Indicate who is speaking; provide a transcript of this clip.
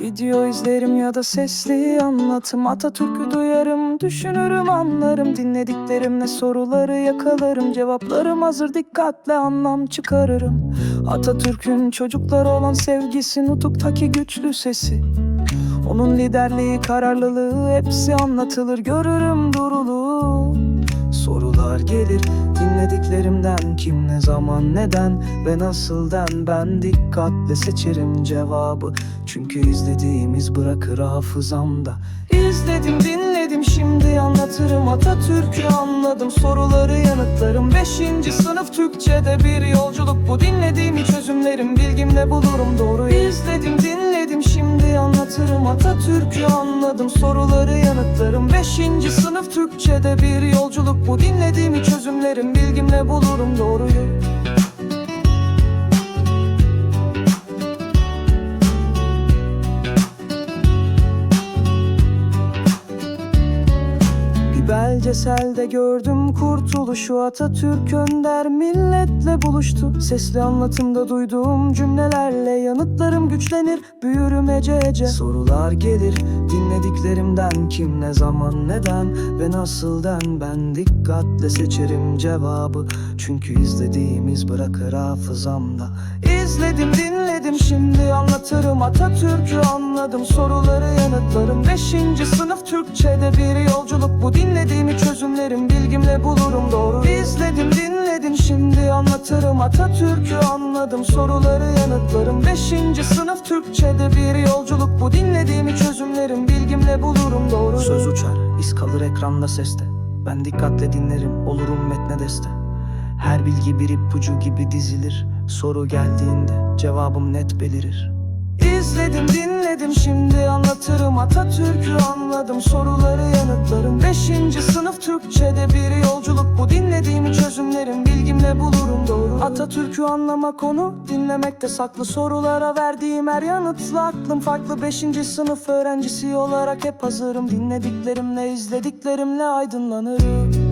Speaker 1: Video izlerim ya da sesli anlatım. Atatürk'ü duyarım, düşünürüm, anlarım. Dinlediklerimle soruları yakalarım. Cevaplarım hazır dikkatle anlam çıkarırım. Atatürk'ün çocuklara olan sevgisi Nutuk'taki güçlü sesi. Onun liderliği, kararlılığı hepsi anlatılır. Görürüm durulu Sorular gelir dinlediklerimden Kim ne zaman neden ve nasılden Ben dikkatle seçerim cevabı. Çünkü izlediğimiz bırakır hafızamda. İzledim dinledim şimdi anlatırım. Atatürk'ü anladım soruları yanıtlarım. Beşinci sınıf Türkçe'de bir yolculuk Bu. Dinlediğimi çözümlerim bilgimle bulurum doğru İzledim dinledim şimdi anlatırım. Atatürk'ü anladım soruları yanıtlarım. Beşinci sınıf Türkçe'de bir yolculuk. Bu dinlediğimi çözümlerim bilgimle bulurum doğruyu Bir belgeselde gördüm kurtuluşu. Atatürk önder milletle buluştu. Sesli anlatımda duyduğum cümlelerle Yanıtlarım güçlenir. Büyürüm ece ece. Sorular gelir dinlediklerimden. Kim ne zaman neden ve nasılden Ben dikkatle seçerim cevabı. Çünkü izlediğimiz bırakır hafızamda. İzledim dinledim. Şimdi anlatırım Atatürk'ü anladım. Soruları yanıtlarım. Beşinci sınıf Türkçe'de bir yolculuk. Bu dinlediğimi çözümlerim bilgimle bulurum. Doğru İzledim dinledim şimdi anlatırım. Atatürk'ü anladım. Soruları yanıtlarım. Beşinci sınıf Türkçe'de bir yolculuk. Bu dinlediğimi çözümlerim bilgimle bulurum. Doğru Söz uçar iz kalır ekranda seste. Ben dikkatle dinlerim olurum metne deste. Her bilgi bir ipucu gibi dizilir. Soru geldiğinde cevabım net belirir İzledim dinledim. Şimdi anlatırım Atatürk'ü anladım. Soruları yanıtlarım. Beşinci sınıf Türkçe'de bir yolculuk. Bu dinlediğimi çözümlerim bilgimle bulurum. Doğru. Atatürk'ü anlamak konu dinlemekte saklı. Sorulara verdiğim her yanıtla aklım farklı. Beşinci sınıf öğrencisi olarak hep hazırım. Dinlediklerimle izlediklerimle aydınlanırım